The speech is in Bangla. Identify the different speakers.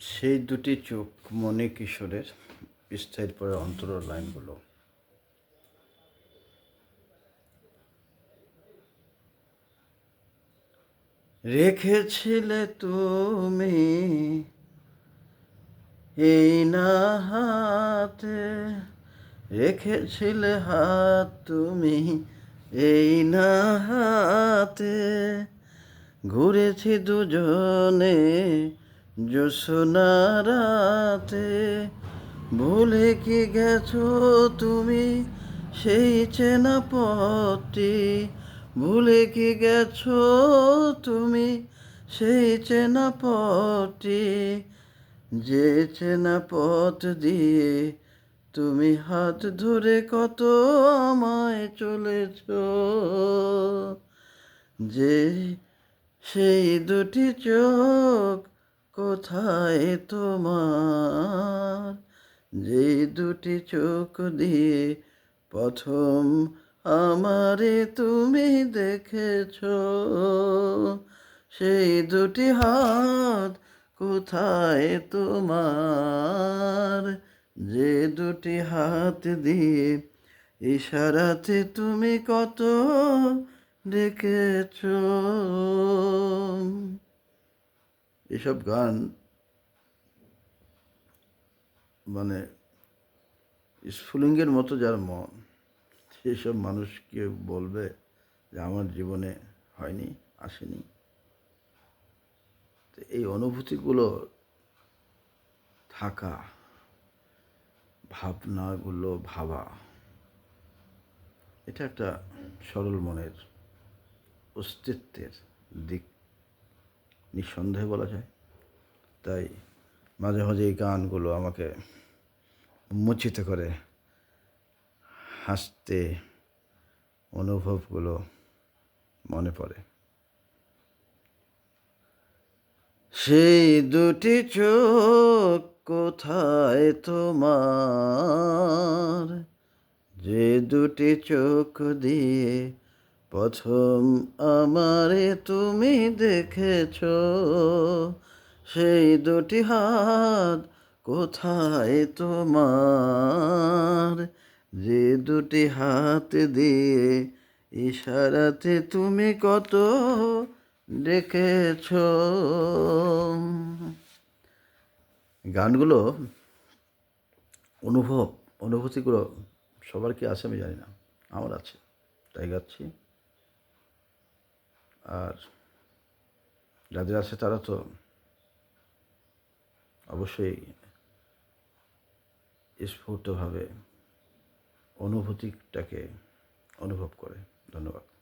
Speaker 1: সেই দুটি চোখ মনে কিশোরের বিস্তারিত পরে অন্তর লাইনগুলো। রেখেছিলে তুমি এই না হাতে, রেখেছিলে হাত তুমি এই না হাতে, ঘুরেছি দুজনে জোসনা রাতে ভুলে কি গেছো তুমি সেই চেনা পথটি ভুলে কি গেছো তুমি? সেই চেনা পথটি যে চেনা পথ দিয়ে তুমি হাত ধরে কত আমায় চলেছ? যে সেই দুটি চোখ কোথায় তোমার? যে দুটি চোখ দিয়ে প্রথম আমারে তুমি দেখেছ, সেই দুটি হাত কোথায় তোমার? যে দুটি হাত দিয়ে ইশারাতে তুমি কত ডেকেছ এসব গান মানে স্ফুলিঙ্গের মতো যার মন সেসব মানুষকে বলবে যে আমার জীবনে হয়নি, আসেনি। তো এই অনুভূতিগুলো থাকা, ভাবনাগুলো ভাবা, এটা একটা সরল মনের অস্তিত্বের দিক। নিঃসন্দেহে বলা যায়। তাই মাঝে মাঝে এই গানগুলো আমাকে উন্মোচিত করে হাসতে অনুভবগুলো মনে পড়ে। সেই দুটি চোখ কোথায় তোমার? যে দুটি চোখ দিয়ে প্রথম আমারে তুমি দেখেছ, সেই দুটি হাত কোথায় তোমার? যে দুটি হাত দিয়ে ইশারাতে তুমি কত ডেকেছ গানগুলো অনুভব, অনুভূতিগুলো সবার কি আছে আমি জানি না, আমার আছে, তাই গাচ্ছি। আর যাদের আছে তারা তো অবশ্যই স্ফূর্তভাবে অনুভূতিটাকে অনুভব করে। ধন্যবাদ।